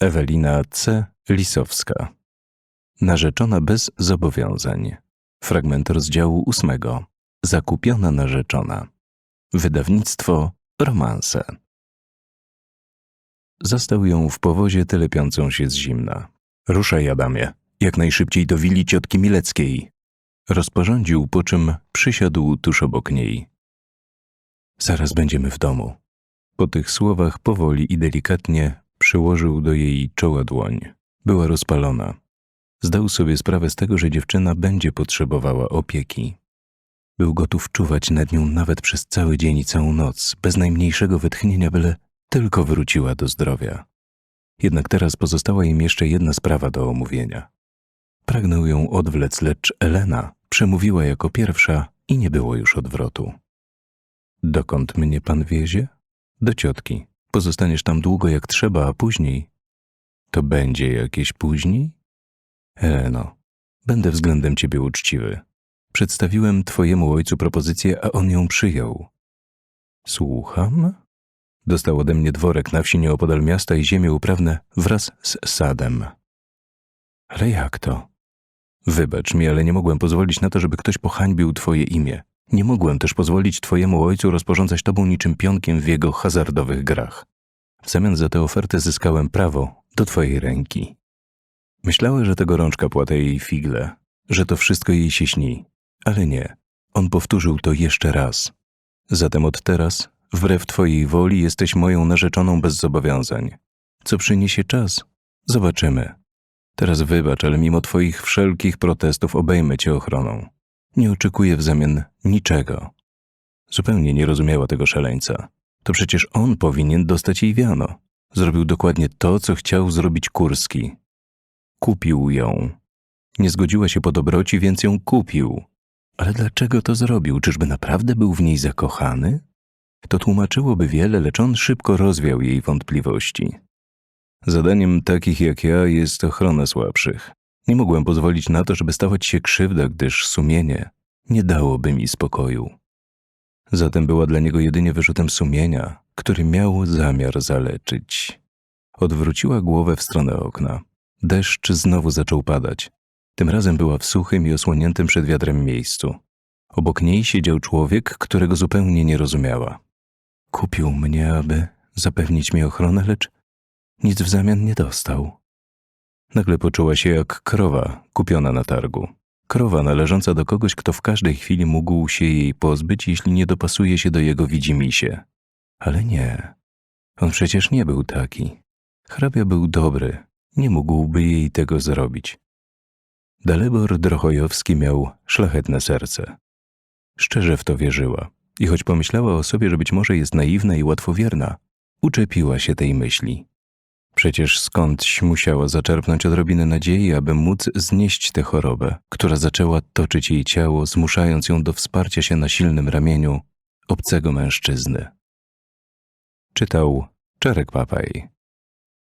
Ewelina C. Lisowska. Narzeczona bez zobowiązań. Fragment rozdziału ósmego. Zakupiona narzeczona. Wydawnictwo Romanse. Zastał ją w powozie telepiącą się z zimna. Ruszaj, Adamie, jak najszybciej do wili ciotki Mileckiej. Rozporządził, po czym przysiadł tuż obok niej. Zaraz będziemy w domu. Po tych słowach powoli i delikatnie przyłożył do jej czoła dłoń. Była rozpalona. Zdał sobie sprawę z tego, że dziewczyna będzie potrzebowała opieki. Był gotów czuwać nad nią nawet przez cały dzień i całą noc, bez najmniejszego wytchnienia, byle tylko wróciła do zdrowia. Jednak teraz pozostała im jeszcze jedna sprawa do omówienia. Pragnął ją odwlec, lecz Elena przemówiła jako pierwsza i nie było już odwrotu. Dokąd mnie pan wiezie? Do ciotki. Pozostaniesz tam długo jak trzeba, a później? To będzie jakieś później? Eleno, będę względem ciebie uczciwy. Przedstawiłem twojemu ojcu propozycję, a on ją przyjął. Słucham? Dostał ode mnie dworek na wsi nieopodal miasta i ziemię uprawne wraz z sadem. Ale jak to? Wybacz mi, ale nie mogłem pozwolić na to, żeby ktoś pohańbił twoje imię. Nie mogłem też pozwolić twojemu ojcu rozporządzać tobą niczym pionkiem w jego hazardowych grach. W zamian za tę ofertę zyskałem prawo do twojej ręki. Myślała, że to gorączka płata jej figle, że to wszystko jej się śni, ale nie. On powtórzył to jeszcze raz. Zatem od teraz, wbrew twojej woli, jesteś moją narzeczoną bez zobowiązań. Co przyniesie czas? Zobaczymy. Teraz wybacz, ale mimo twoich wszelkich protestów obejmę cię ochroną. Nie oczekuję w zamian niczego. Zupełnie nie rozumiała tego szaleńca. To przecież on powinien dostać jej wiano. Zrobił dokładnie to, co chciał zrobić Kurski. Kupił ją. Nie zgodziła się po dobroci, więc ją kupił. Ale dlaczego to zrobił? Czyżby naprawdę był w niej zakochany? To tłumaczyłoby wiele, lecz on szybko rozwiał jej wątpliwości. Zadaniem takich jak ja jest ochrona słabszych. Nie mogłem pozwolić na to, żeby stawać się krzywda, gdyż sumienie nie dałoby mi spokoju. Zatem była dla niego jedynie wyrzutem sumienia, który miał zamiar zaleczyć. Odwróciła głowę w stronę okna. Deszcz znowu zaczął padać. Tym razem była w suchym i osłoniętym przed wiatrem miejscu. Obok niej siedział człowiek, którego zupełnie nie rozumiała. Kupił mnie, aby zapewnić mi ochronę, lecz nic w zamian nie dostał. Nagle poczuła się jak krowa kupiona na targu. Krowa należąca do kogoś, kto w każdej chwili mógł się jej pozbyć, jeśli nie dopasuje się do jego widzimisię. Ale nie. On przecież nie był taki. Hrabia był dobry, nie mógłby jej tego zrobić. Dalibor Drochojowski miał szlachetne serce. Szczerze w to wierzyła i choć pomyślała o sobie, że być może jest naiwna i łatwowierna, uczepiła się tej myśli. Przecież skądś musiała zaczerpnąć odrobinę nadziei, aby móc znieść tę chorobę, która zaczęła toczyć jej ciało, zmuszając ją do wsparcia się na silnym ramieniu obcego mężczyzny. Czytał Czarek Papaj.